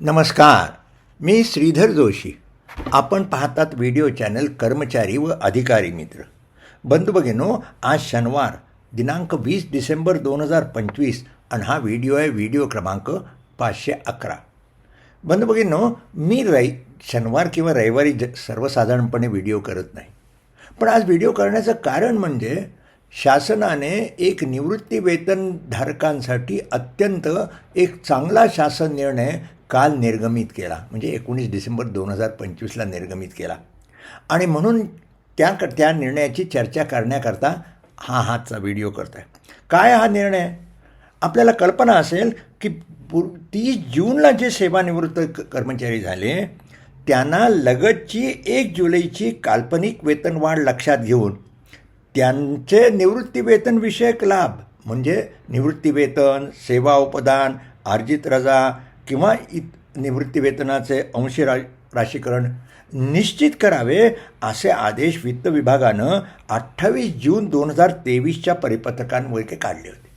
नमस्कार. मी श्रीधर जोशी. आपण पाहतात व्हिडिओ चॅनल कर्मचारी व अधिकारी मित्र. बंधू भगिनो आज शनिवार दिनांक वीस डिसेंबर दोन हजार पंचवीस आणि हा व्हिडिओ आहे व्हिडिओ क्रमांक पाचशे अकरा. बंधू भगिनो मी रवि शनिवार किंवा रविवारी ज सर्वसाधारणपणे व्हिडिओ करत नाही. पण आज व्हिडिओ करण्याचं कारण म्हणजे शासनाने एक निवृत्ती वेतनधारकांसाठी अत्यंत एक चांगला शासन निर्णय काल निर्गमित केला. म्हणजे एकोणीस डिसेंबर दोन हजार पंचवीसला निर्गमित केला. आणि म्हणून त्या त्या निर्णयाची चर्चा करण्याकरता हा हातचा व्हिडिओ करत आहे काय हा निर्णय? आपल्याला कल्पना असेल की पूर तीस जूनला जे सेवानिवृत्त क- कर्मचारी झाले त्यांना लगतची एक जुलैची काल्पनिक वेतनवाढ लक्षात घेऊन त्यांचे निवृत्तीवेतनविषयक लाभ म्हणजे निवृत्तीवेतन सेवा उपदान अर्जित रजा किंवा इत निवृत्तीवेतनाचे अंशी रा राशीकरण निश्चित करावे असे आदेश वित्त विभागानं अठ्ठावीस जून दोन हजार तेवीसच्या परिपत्रकांवरती काढले होते.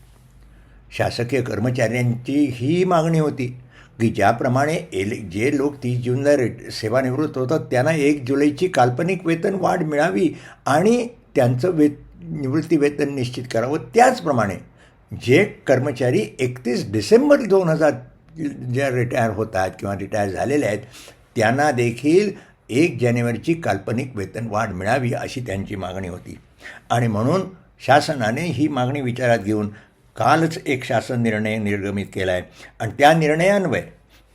शासकीय कर्मचाऱ्यांची ही मागणी होती की ज्याप्रमाणे एल जे लोक तीस जूनला रिट सेवानिवृत्त होतात त्यांना एक जुलैची काल्पनिक वेतन वाढ मिळावी आणि त्यांचं वे निवृत्ती वेतन निश्चित करावं. त्याचप्रमाणे जे कर्मचारी एकतीस डिसेंबर दोन हजार ज्या रिटायर होत आहेत किंवा रिटायर झालेले आहेत त्यांना देखील एक जानेवारीची काल्पनिक वेतन वाढ मिळावी अशी त्यांची मागणी होती. आणि म्हणून शासनाने ही मागणी विचारात घेऊन कालच एक शासन निर्णय निर्गमित केला आहे आणि त्या निर्णयान्वये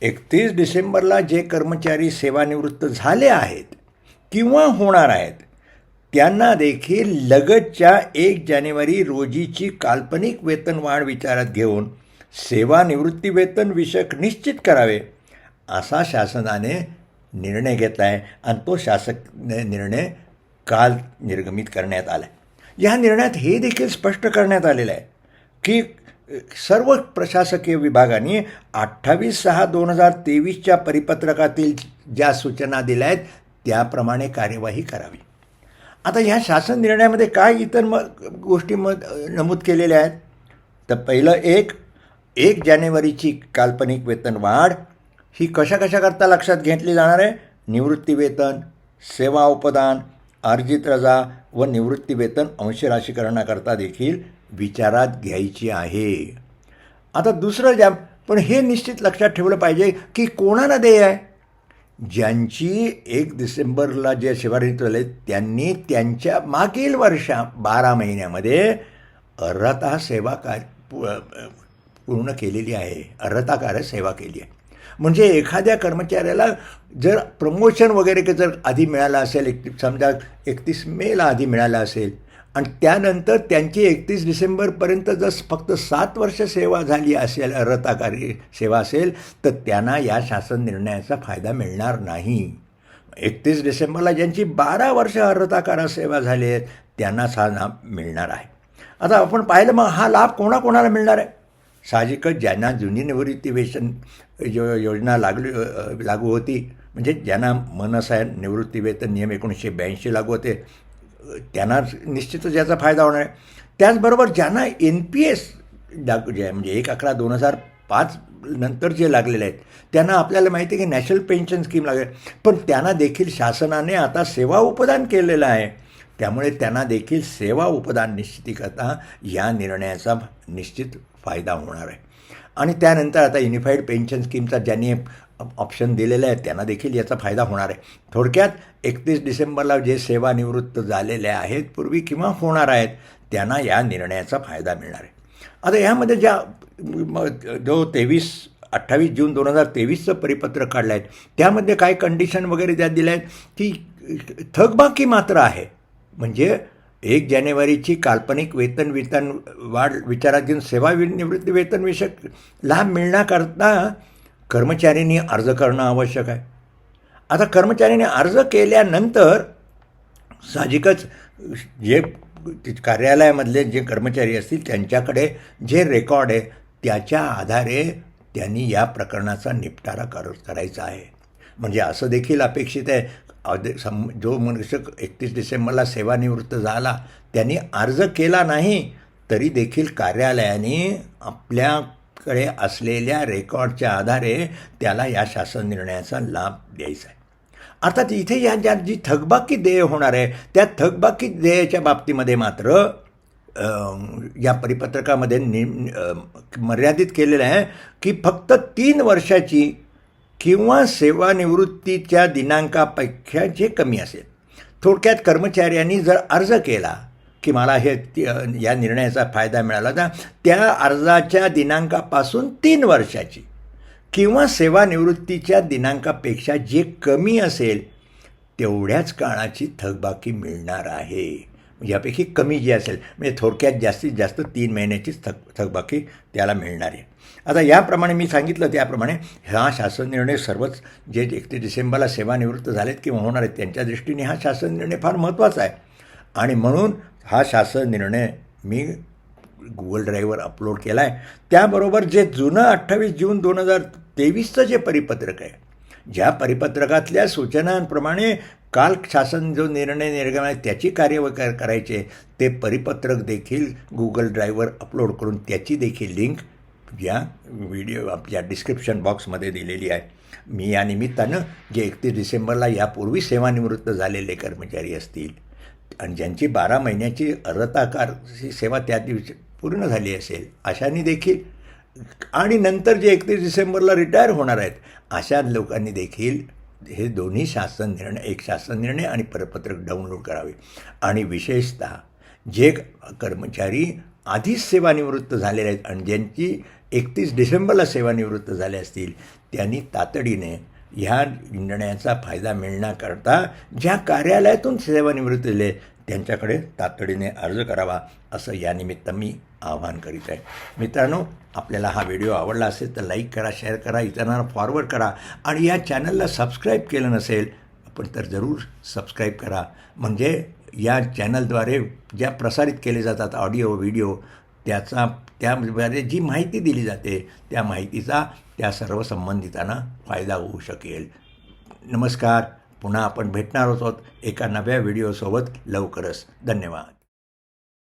एकतीस डिसेंबरला जे कर्मचारी सेवानिवृत्त झाले आहेत किंवा होणार आहेत त्यांना देखील लगतच्या एक जानेवारी रोजीची काल्पनिक वेतनवाढ विचारात घेऊन सेवानिवृत्ती वेतन विषयक निश्चित करावे असा शासनाने निर्णय घेतला आहे आणि तो शासक निर्णय काल निर्गमित करण्यात आला आहे या निर्णयात हे देखील स्पष्ट करण्यात आलेलं आहे की सर्व प्रशासकीय विभागांनी अठ्ठावीस सहा दोन हजार तेवीसच्या परिपत्रकातील ज्या सूचना दिल्या आहेत त्याप्रमाणे कार्यवाही करावी. आता ह्या शासन निर्णयामध्ये काय इतर म गोष्टी मग नमूद केलेल्या आहेत? तर पहिलं एक एक जानेवारीची काल्पनिक वेतन वाढ ही कशा कशाकरता लक्षात घेतली जाणार आहे? निवृत्ती वेतन सेवा उपदान अर्जित रजा व निवृत्ती वेतन अंश राशीकरणाकरता देखील विचारात घ्यायची आहे. आता दुसरं ज्या पण हे निश्चित लक्षात ठेवलं पाहिजे की कोणाला देय आहे? ज्यांची एक डिसेंबरला जे सेवानिवृत्त आले त्यांनी त्यांच्या मागील वर्षा बारा महिन्यामध्ये अर्हता सेवा काय पूर्ण केलेली आहे. अर्हताकार सेवा केली आहे. म्हणजे एखाद्या कर्मचाऱ्याला जर प्रमोशन वगैरे जर आधी मिळालं असेल एक समजा एकतीस मेला आधी मिळालं असेल आणि त्यानंतर त्यांची एकतीस डिसेंबरपर्यंत जर फक्त सात वर्ष सेवा झाली असेल अर्हताकारी सेवा असेल तर त्यांना या शासन निर्णयाचा फायदा मिळणार नाही. एकतीस डिसेंबरला ज्यांची बारा वर्ष अर्हताकार सेवा झाली आहेत त्यांनाच हा लाभ मिळणार आहे. आता आपण पाहिलं मग हा लाभ कोणाकोणाला मिळणार आहे? साहजिकच ज्यांना जुनी निवृत्तीवेतन जो यो योजना लागली लागू होती म्हणजे ज्यांना मनस आहे नियम एकोणीसशे ब्याऐंशी लागू होते त्यांना निश्चितच याचा फायदा होणार आहे. त्याचबरोबर ज्यांना एन पी एस लागू जे आहे म्हणजे एक अकरा दोन हजार पाच नंतर जे लागलेले आहेत त्यांना आपल्याला माहिती आहे की नॅशनल पेन्शन स्कीम लागेल. पण त्यांना देखील शासनाने आता सेवा उपदान केलेलं आहे. त्यामुळे त्यांना देखील सेवा उपदान निश्चितीकरता या निर्णयाचा निश्चित फायदा होणार आहे. आणि त्यानंतर आता युनिफाईड पेन्शन स्कीमचा ज्यांनी ऑप्शन दिलेलं आहे त्यांना देखील याचा फायदा होणार आहे. थोडक्यात एकतीस डिसेंबरला जे सेवानिवृत्त झालेले आहेत पूर्वी किंवा होणार आहेत त्यांना या निर्णयाचा फायदा मिळणार आहे. आता यामध्ये ज्या जो तेवीस अठ्ठावीस जून दोन हजार तेवीसचं परिपत्रक काढलं आहे त्यामध्ये काय कंडिशन वगैरे त्यात दिल्या आहेत की थकबाकी मात्र आहे. म्हणजे एक जानेवारीची काल्पनिक वेतन वेतन वाढ विचारात घेऊन सेवा वि- निवृत्ती लाभ मिळण्याकरता कर्मचाऱ्यांनी अर्ज करणं आवश्यक आहे. आता कर्मचाऱ्यांनी अर्ज केल्यानंतर साहजिकच जे कार्यालयामधले जे कर्मचारी असतील त्यांच्याकडे जे रेकॉर्ड आहे त्याच्या आधारे त्यांनी या प्रकरणाचा निपटारा कर करायचा आहे. म्हणजे असं देखील अपेक्षित आहे. अद- सम जो मनुष्य एकतीस डिसेंबरला सेवानिवृत्त झाला त्यांनी अर्ज केला नाही तरी देखील कार्यालयाने आपल्याकडे असलेल्या रेकॉर्डच्या आधारे त्याला या शासन निर्णयाचा लाभ द्यायचा आहे. अर्थात इथे या ज्या जी थकबाकी देय होणार आहे त्या थकबाकी देयाच्या बाबतीमध्ये मात्र या परिपत्रकामध्ये नि मर्यादित केलेलं आहे की फक्त तीन वर्षाची किंवा सेवानिवृत्तीच्या दिनांकापेक्षा जे कमी असेल. थोडक्यात कर्मचाऱ्यांनी जर अर्ज केला की मला हे या निर्णयाचा फायदा मिळाला तर त्या अर्जाच्या दिनांकापासून तीन वर्षाची किंवा सेवानिवृत्तीच्या दिनांकापेक्षा जे कमी असेल तेवढ्याच काळाची थकबाकी मिळणार आहे. यापैकी कमी जी असेल म्हणजे थोडक्यात जास्तीत जास्त तीन महिन्याचीच थक थकबाकी त्याला मिळणार आहे. आता याप्रमाणे मी सांगितलं त्याप्रमाणे हा शासन निर्णय सर्वच जे एकतीस डिसेंबरला सेवानिवृत्त झालेत किंवा होणार आहेत त्यांच्या दृष्टीने हा शासन निर्णय फार महत्त्वाचा आहे. आणि म्हणून हा शासन निर्णय मी गुगल ड्राईव्हवर अपलोड केला आहे. त्याबरोबर जे जुनं अठ्ठावीस जून दोन हजार तेवीसचं जे परिपत्रक आहे ज्या परिपत्रकातल्या सूचनांप्रमाणे काल शासन जो निर्णय निर्गमन त्याची कार्यवाही करायचे ते परिपत्रक देखील गुगल ड्राईव्हवर अपलोड करून त्याची देखील लिंक या व्हिडिओ आपल्या डिस्क्रिप्शन बॉक्समध्ये दिलेली आहे. मी या निमित्तानं जे एकतीस डिसेंबरला यापूर्वी सेवानिवृत्त झालेले कर्मचारी असतील आणि ज्यांची बारा महिन्याची अर्हताकार सेवा त्या दिवशी पूर्ण झाली असेल अशांनी देखील आणि नंतर जे एकतीस डिसेंबरला रिटायर होणार आहेत अशा लोकांनी देखील हे दोन्ही शासन निर्णय एक शासन निर्णय आणि परपत्रक डाउनलोड करावे. आणि विशेषतः जे कर्मचारी आधीच सेवानिवृत्त झालेले आहेत आणि ज्यांची एकतीस डिसेंबरला सेवानिवृत्त झाले असतील त्यांनी तातडीने ह्या निर्णयाचा फायदा मिळण्याकरता ज्या कार्यालयातून सेवानिवृत्त झाले त्यांच्याकडे तातडीने अर्ज करावा असं यानिमित्त मी आवाहन करीत आहे. मित्रांनो आपल्याला हा व्हिडिओ आवडला असेल तर लाईक करा शेअर करा इतरांना फॉरवर्ड करा आणि या चॅनलला सबस्क्राईब केलं नसेल आपण तर जरूर सबस्क्राईब करा. म्हणजे या चॅनलद्वारे ज्या प्रसारित केले जातात ऑडिओ व्हिडिओ त्याचा त्याद्वारे जी माहिती दिली जाते त्या माहितीचा त्या सर्व संबंधितांना फायदा होऊ शकेल. नमस्कार. पुन्हा आपण भेटणार आहोत एका नव्या व्हिडिओसोबत लवकरच. धन्यवाद.